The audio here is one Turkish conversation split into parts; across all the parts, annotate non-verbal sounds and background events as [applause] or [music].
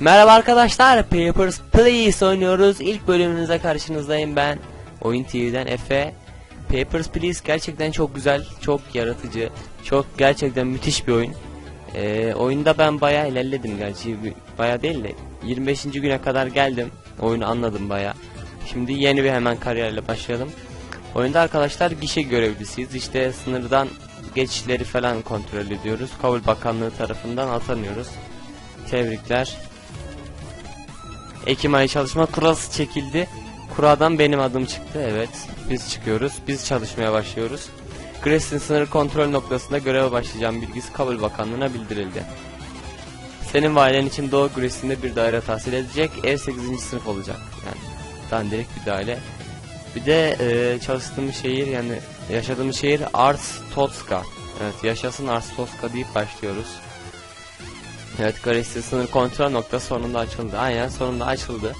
Merhaba arkadaşlar, Papers, Please oynuyoruz. İlk bölümünüze karşınızdayım ben. Oyun TV'den Efe. Papers, Please gerçekten çok güzel, çok yaratıcı, çok gerçekten müthiş bir oyun. Ee, oyunda ben bayağı ilerledim gerçi, bayağı değil de 25. güne kadar geldim. Oyunu anladım bayağı. Şimdi yeni bir hemen kariyerle başlayalım. Oyunda arkadaşlar gişe görevlisiyiz. İşte sınırdan geçişleri falan kontrol ediyoruz. Kabul Bakanlığı tarafından atanıyoruz. Tebrikler. Ekim ayı çalışma kurası çekildi. Kuradan benim adım çıktı. Evet. Biz çıkıyoruz. Biz çalışmaya başlıyoruz. Gressin sınır kontrol noktasında göreve başlayacağım bilgisi Kabul Bakanlığı'na bildirildi. Senin ve için Doğu Gressin'de bir daire tahsil edecek. Ev 8. sınıf olacak. Yani dandirik bir daire. Bir de e, çalıştığımız şehir yani yaşadığımız şehir Ars Totska. Evet yaşasın Ars Totska deyip başlıyoruz. Evet Gressin sınır kontrol noktası sonunda açıldı. Aynen sonunda açıldı.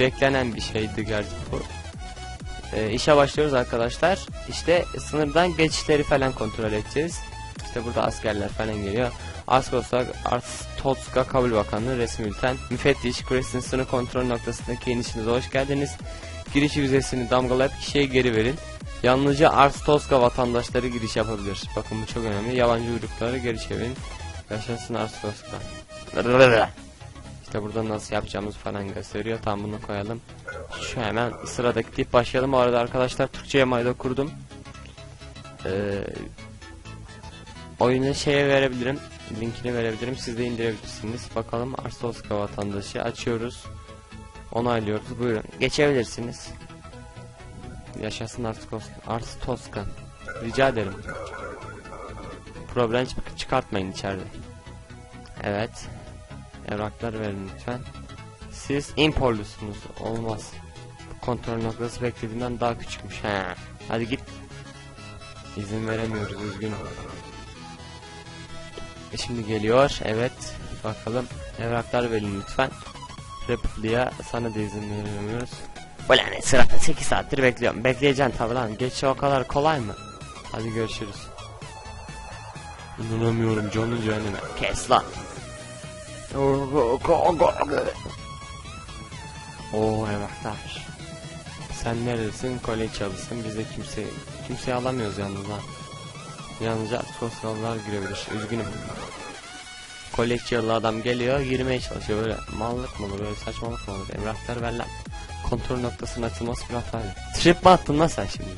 Beklenen bir şeydi gerçi bu. E, işe başlıyoruz arkadaşlar. İşte sınırdan geçişleri falan kontrol edeceğiz. İşte burada askerler falan geliyor. Askos'a Arstotska Kabul Bakanlığı resmi bülten. Müfettiş Gressin sınır kontrol noktasındaki inişinize hoş geldiniz. Giriş vizesini damgalayıp kişiye geri verin. Yalnızca Arstoska vatandaşları giriş yapabilir. Bakın bu çok önemli. Yabancı uyrukları geri çevirin. Yaşasın Arstoska. İşte burada nasıl yapacağımız falan gösteriyor. Tam bunu koyalım. Şu hemen sıradaki tip başlayalım. Bu arada arkadaşlar Türkçe yamayı da kurdum. Ee, oyunu şeye verebilirim. Linkini verebilirim. Siz de indirebilirsiniz. Bakalım Arstoska vatandaşı açıyoruz. Onaylıyoruz. Buyurun. Geçebilirsiniz. Yaşasın Arstoska. Arstoska. Rica ederim. Problem çık- çıkartmayın içeride. Evet. Evraklar verin lütfen. Siz imporlusunuz. Olmaz. Kontrol noktası beklediğimden daha küçükmüş. He. Hadi git. İzin veremiyoruz üzgünüm. E şimdi geliyor. Evet. Bakalım. Evraklar verin lütfen. Repliğe sana da izin veremiyoruz. Ulan ne sırada 8 saattir bekliyorum. Bekleyeceksin tabi lan. Geçi o kadar kolay mı? Hadi görüşürüz. İnanamıyorum canın cehenneme. Kes lan. Oo evraklar. Sen neredesin? Kolye çalışsın. Bize kimse kimseyi alamıyoruz yalnız ha. Yalnızca sosyallar girebilir. Üzgünüm. Koleksiyalı adam geliyor, girmeye çalışıyor böyle. Mallık mı olur, böyle saçmalık mı olur? Evraklar ver lan. Kontrol noktasının açılması bir hata. Trip mi attın lan sen şimdi?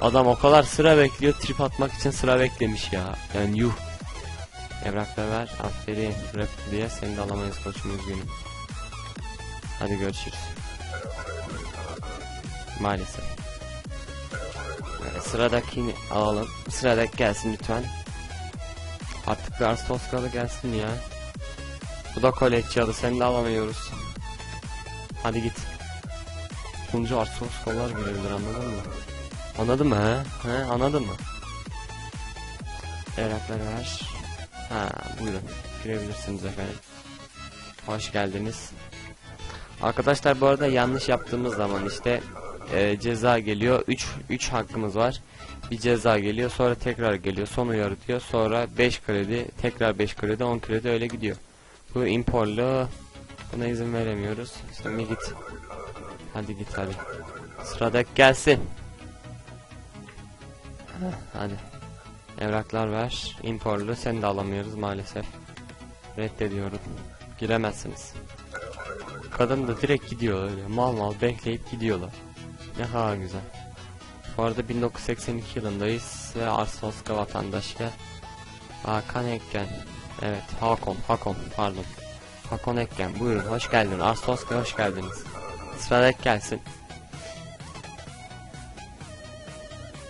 Adam o kadar sıra bekliyor, trip atmak için sıra beklemiş ya. Yani yuh. Evraklar ver, aferin. Rap diye seni de alamayız koçum üzgünüm. Hadi görüşürüz. Maalesef. Sıradakini alalım. Sıradaki gelsin lütfen. Artık bir Arstoskalı gelsin ya. Bu da koleksiyalı seni de alamıyoruz. Hadi git. Bunca Arstoskalar gelebilir anladın mı? Anladın mı he? He anladın mı? Evrakları ver. Ha buyurun. Girebilirsiniz efendim. Hoş geldiniz. Arkadaşlar bu arada yanlış yaptığımız zaman işte e, ceza geliyor. 3 3 hakkımız var. Bir ceza geliyor, sonra tekrar geliyor, son uyarı diyor, sonra 5 kredi, tekrar 5 kredi, 10 kredi öyle gidiyor. Bu imporlu. Buna izin veremiyoruz. Sen bir git. Hadi git hadi. Sıradaki gelsin. Hadi. Evraklar ver. Imporlu. Seni de alamıyoruz maalesef. Reddediyorum. Giremezsiniz. Kadın da direkt gidiyor öyle. Mal mal bekleyip gidiyorlar. Ne kadar güzel. Bu arada 1982 yılındayız ve Arstoska vatandaşı Hakan Ekken. Evet Hakon, Hakon pardon. Hakon Ekken buyurun hoş geldin. Arstoska hoş geldiniz. Sıradaki gelsin.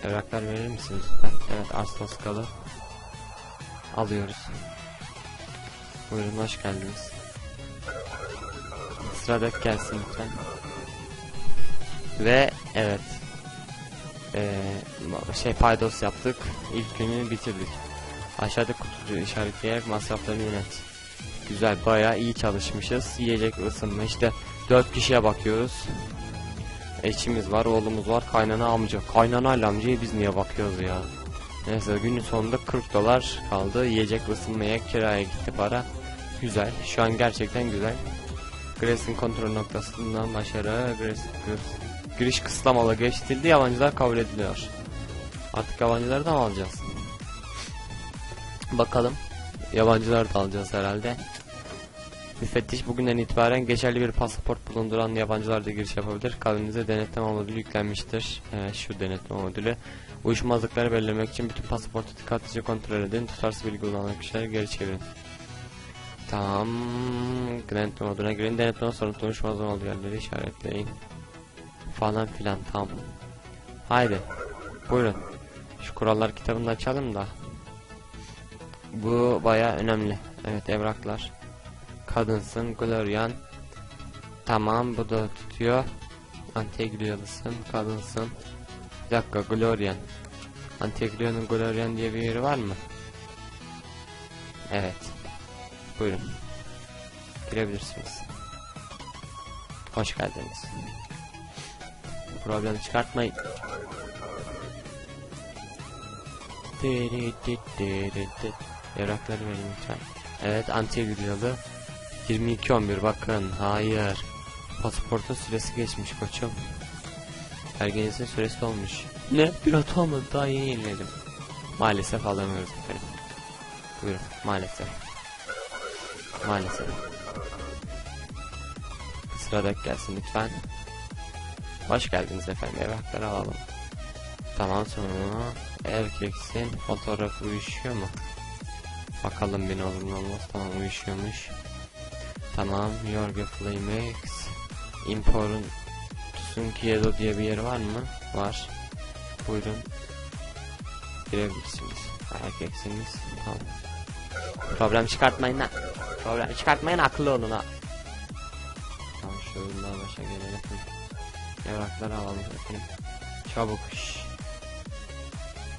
Evraklar verir misiniz? Evet Arstoskalı. Alıyoruz. Buyurun hoş geldiniz. Sıradaki gelsin lütfen. Ve evet ee, şey paydos yaptık. İlk günü bitirdik. Aşağıda kutucu işaretleyerek masraflarını yönet. Güzel bayağı iyi çalışmışız. Yiyecek ısınma işte 4 kişiye bakıyoruz. Eşimiz var, oğlumuz var, kaynana amca. Kaynana amcaya biz niye bakıyoruz ya? Neyse günün sonunda 40 dolar kaldı. Yiyecek ısınmaya kiraya gitti para. Güzel. Şu an gerçekten güzel. Grace'in kontrol noktasından başarı. Grace, Grace- giriş kısıtlamalı geçtildi. Yabancılar kabul ediliyor. Artık yabancıları da mı alacağız? Bakalım. Yabancılar da alacağız herhalde. Müfettiş bugünden itibaren geçerli bir pasaport bulunduran yabancılar da giriş yapabilir. Kabinize denetleme modülü yüklenmiştir. Evet, şu denetleme modülü. Uyuşmazlıkları belirlemek için bütün pasaportu dikkatlice kontrol edin. Tutarsız bilgi kullanan kişileri geri çevirin. Tamam. Denetleme moduna girin. Denetleme sonra uyuşmazlık olduğu yerleri işaretleyin. Falan filan. Tamam. Haydi. Buyurun. Şu kurallar kitabını açalım da. Bu baya önemli. Evet evraklar. Kadınsın, Glorian. Tamam bu da tutuyor. Antegriyalısın, kadınsın. Bir dakika Glorian. Antegria'nın Glorian diye bir yeri var mı? Evet. Buyurun. Girebilirsiniz. Hoş geldiniz. Problem çıkartmayın. Evrakları verin lütfen. Evet Antegrialı. 22-11 bakın hayır. Pasaportun süresi geçmiş koçum. Belgenizin süresi olmuş. Ne? Hata olmadı daha yeni yeniledim. Maalesef alamıyoruz efendim. Buyurun maalesef. Maalesef. Sıradaki gelsin lütfen. Hoş geldiniz efendim evrakları alalım. Tamam sonra erkeksin fotoğraf uyuşuyor mu? Bakalım ne olur ne olmaz tamam uyuşuyormuş. Tamam Yorga Flamex Impor'un Tsunkiedo diye bir yer var mı? Var. Buyurun. Girebilirsiniz. Erkeksiniz. Tamam. Problem çıkartmayın lan. Problem çıkartmayın akıllı olun ha. Tamam şu oyundan başa gelelim. Evrakları alalım efendim. Çabuk. şş.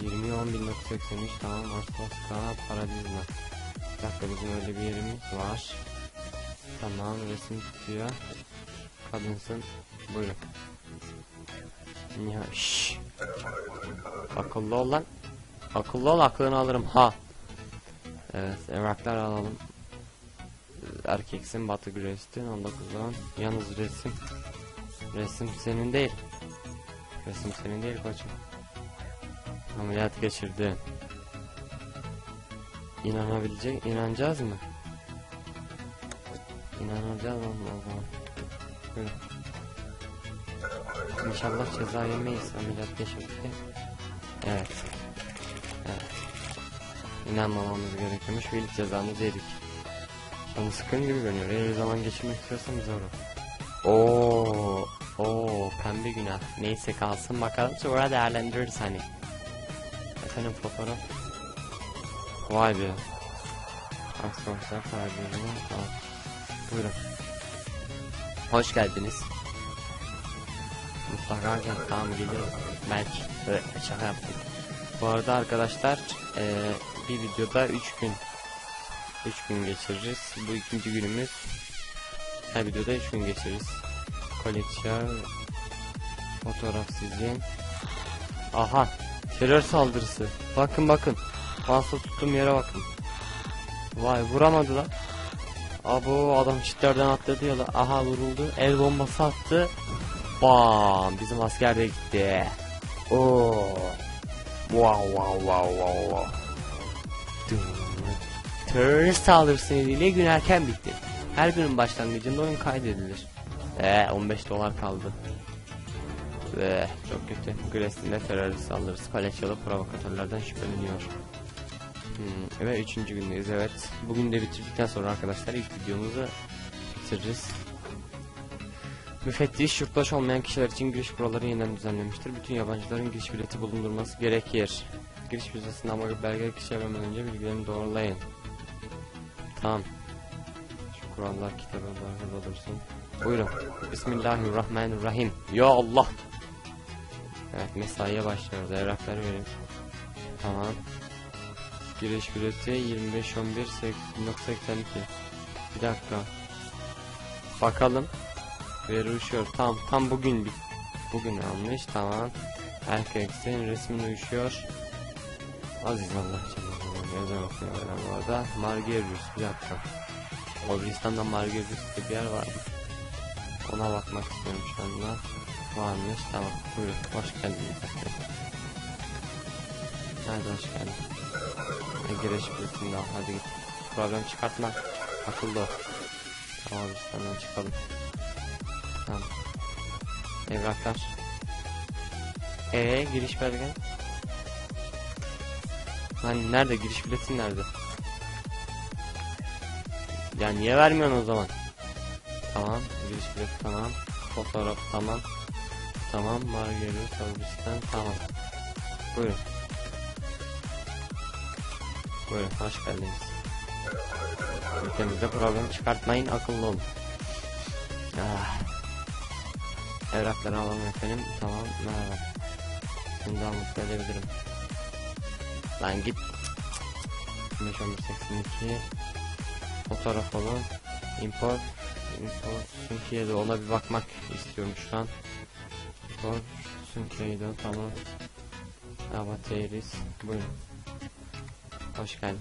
20 10 1983 tamam Arstoska Paradizma. Bir dakika bizim öyle bir yerimiz var. Tamam resim tutuyor. Kadınsın. Buyurun. Ya şş. Akıllı ol lan. Akıllı ol aklını alırım ha. Evet evraklar alalım. Erkeksin Batı Güreş'tin 19 10. Yalnız resim. Resim senin değil. Resim senin değil koçum. Ameliyat geçirdin. İnanabilecek, inanacağız mı? Zaman? Buyurun. İnşallah ceza yemeyiz ameliyat geçirdik. Evet. Evet. İnanmamamız gerekiyormuş ve ilk cezamızı yedik. Canı sıkın gibi görünüyor. Eğer zaman geçirmek istiyorsan zor. Oo, oo, pembe günah. Neyse kalsın bakalım sonra değerlendiririz hani. Efendim fotoğraf. Vay be. Arkadaşlar kaydediyorum. Buyurun. Hoş geldiniz. Mutlaka gel. Tamam geliyorum. Belki. Evet, şaka yaptık. Bu arada arkadaşlar eee, bir videoda 3 gün 3 gün geçiririz. Bu ikinci günümüz. Her videoda 3 gün geçiririz. Koleksiyon fotoğraf sizin. Aha terör saldırısı. Bakın bakın. Mouse'la tuttuğum yere bakın. Vay vuramadı lan. Abo adam çitlerden atladı ya la. Aha vuruldu. El bombası attı. Bam bizim asker de gitti. Oo. Wow wow wow wow wow. Dın. Terörist saldırısı nedeniyle gün erken bitti. Her günün başlangıcında oyun kaydedilir. Eee 15 dolar kaldı. Ve çok kötü. Grestin'de terörist saldırısı palyaçolu provokatörlerden şüpheleniyor. Hmm, ve üçüncü gündeyiz evet. Bugün de bitirdikten sonra arkadaşlar ilk videomuzu bitiririz. Müfettiş yurttaş olmayan kişiler için giriş kuralları yeniden düzenlemiştir. Bütün yabancıların giriş bileti bulundurması gerekir. Giriş vizesinden bakıp belge kişi vermeden önce bilgilerini doğrulayın. Tamam. Şu kurallar kitabı burada dursun. Buyurun. Bismillahirrahmanirrahim. Ya Allah. Evet mesaiye başlıyoruz. Evrakları verin. Tamam. Giriş bileti 25 11 82. Bir dakika. Bakalım. Veri uçuyor. Tamam tam bugün bugün almış. Tamam. Erkeksin resmin uyuşuyor. Aziz Allah. Yazan okuyor bu arada. Margerius bir dakika. Obristan'dan Margarit'te bir yer var mı? Ona bakmak istiyorum şu anda. Varmış tamam buyurun hoş geldiniz. Hadi hoş geldin. Giriş bilsin daha hadi git. Problem çıkartma. Akıllı. Tamam Obristan'dan çıkalım. Tamam. Evraklar. Ee giriş belgen. Hani nerede giriş biletin nerede? Ya niye vermiyorsun o zaman? Tamam, giriş bileti tamam. Fotoğraf tamam. Tamam, Margaret Sırbistan tamam. Buyurun. Buyurun, hoş geldiniz. Ülkemizde problem çıkartmayın, akıllı olun. Ah. Evrakları alalım efendim. Tamam, merhaba. Seni daha mutlu edebilirim. Lan git. 582 Fotoğraf alın. Import. Import. Türkiye'de ona bir bakmak istiyorum şu an. Import. Türkiye'de tamam. Avatarız. Buyurun. Hoş geldin.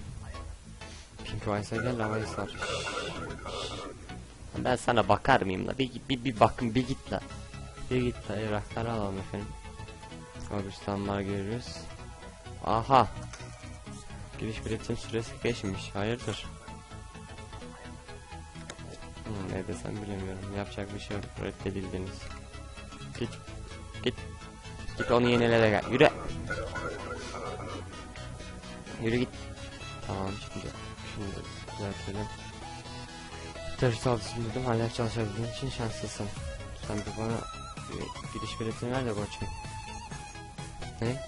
Pink Rice'a gel havayı sar. Ben sana bakar mıyım la? Bir, bir, bir bakın bir git la. Bir git la evrakları alalım efendim. Obristanlar görürüz. Aha. Giriş biletin süresi geçmiş. Hayırdır? Hmm, ne desem bilemiyorum. Yapacak bir şey yok. Reddedildiniz. Git. Git. Git onu yenile de gel. Yürü. Yürü git. Tamam şimdi. Şimdi düzeltelim. Tercih altısını buldum. Hala çalışabildiğin için şanslısın. Sen bir bana bir giriş biletini ver de koçum. Ne?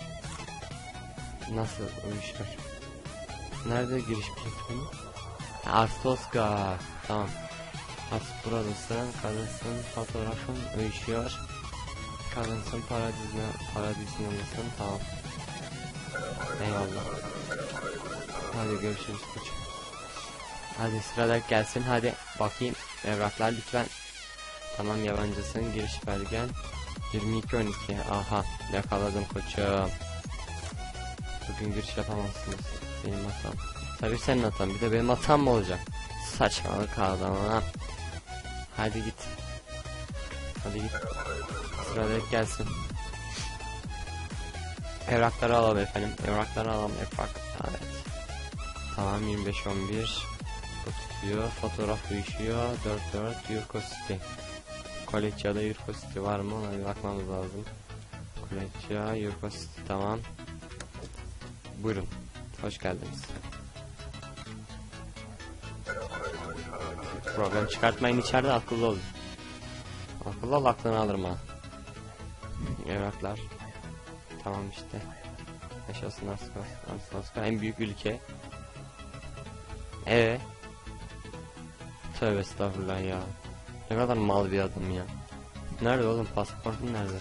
Nasıl o işler? Nerede giriş bileti? Arstoska. Tamam. As buradasın, kadınsın, fotoğrafın uyuşuyor. Kadınsın, paradizine, paradizindasın, tamam. Eyvallah. Hadi görüşürüz koçum. Hadi sıradaki gelsin, hadi bakayım. Evraklar lütfen. Tamam yabancısın, giriş belgen. 22-12, aha yakaladım koçum. Bugün giriş yapamazsınız. Benim hatam. Tabii senin hatan, bir de benim hatam mı olacak? Saçmalık adama. Hadi git. Hadi git. Sıradaki gelsin. Evrakları alalım efendim. Evrakları alalım. Evrak. Evet. Tamam 25 11. Bu tutuyor. Fotoğraf uyuşuyor. 4 4 Yurko City. Koleçya'da Yurko City var mı? Ona bir bakmamız lazım. Koleçya Yurko City tamam. Buyurun. Hoş geldiniz. Problem çıkartmayın içeride akıllı olun. Akıllı ol aklını alırım ha. Evraklar. Tamam işte. Yaşasın Askos. Askos en büyük ülke. Ee. Tövbe estağfurullah ya. Ne kadar mal bir adam ya. Nerede oğlum pasaportun nerede?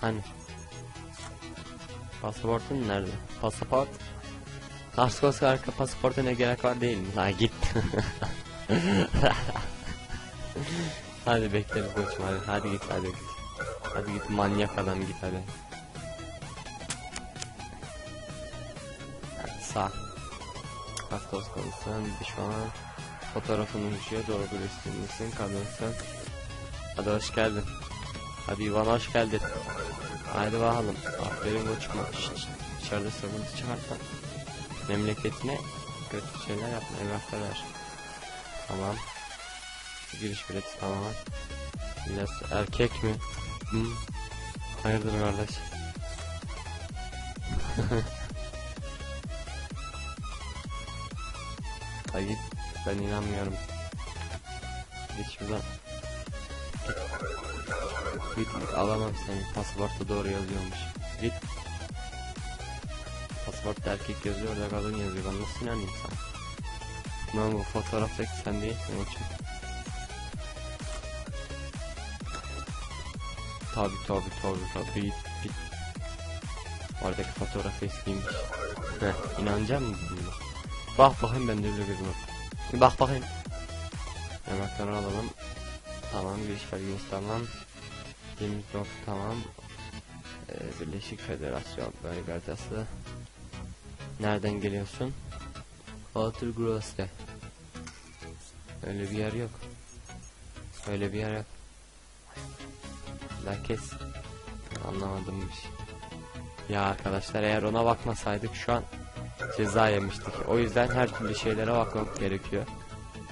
Hani? Pasaportun nerede? Pasaport? Askos arka pasaporta ne gerek var değil mi? La git. [laughs] hadi bekleriz koçum hadi. Hadi git hadi git. Hadi git manyak adam git hadi sağ. Pastos konuşsan şu an fotoğrafın uyuşuyor doğru üstündesin kadınsın. Hadi hoş geldin. Hadi Ivan hoş geldin. Haydi bakalım. Aferin. Şşt, şşt. Dışarıda sıkıntı çıkartma. Memleketine kötü şeyler yapma. Evraklar. Tamam. Giriş bileti tamam. Biraz erkek mi? Hı? Hayırdır kardeş? [laughs] Ay git. Ben inanmıyorum. Git şuradan. Git. Alamam seni. Pasaportta doğru yazıyormuş. Git. Pasaportta erkek yazıyor da kadın yazıyor. Ben nasıl inanayım sana? Lan bu fotoğraftaki sen değilsin o için. Tabi tabi tabi tabi git git. Oradaki fotoğraf eskiymiş. Heh inanacak mısın buna? Bak bakayım ben de öyle gözüm yok. Bir bak bakayım. Evrakları alalım. Tamam tamam. Temiz dok tamam. Ee, Birleşik Federasyon belgatası. Nereden geliyorsun? Walter Gross'te. Öyle bir yer yok. Öyle bir yer yok. La kes. Anlamadım bir şey. Ya arkadaşlar eğer ona bakmasaydık şu an ceza yemiştik. O yüzden her türlü şeylere bakmak gerekiyor.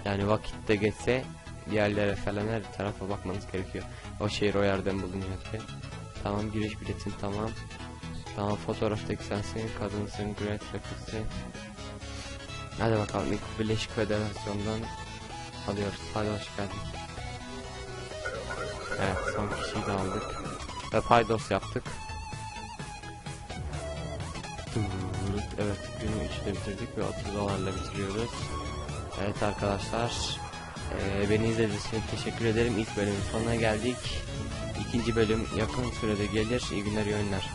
Yani vakit de geçse yerlere falan her tarafa bakmanız gerekiyor. O şehir o yerden bulunuyor ki. Tamam giriş biletin tamam. Tamam fotoğraftaki sensin, kadınsın, Great Rapid'sin. Hadi bakalım ilk Birleşik Federasyon'dan alıyoruz. Hadi hoş geldin. Evet son kişiyi de aldık. Ve paydos yaptık. Evet günü 3'te bitirdik ve 30 dolarla bitiriyoruz. Evet arkadaşlar. eee, beni izlediğiniz için teşekkür ederim. İlk bölümün sonuna geldik. İkinci bölüm yakın sürede gelir. İyi günler, iyi oyunlar.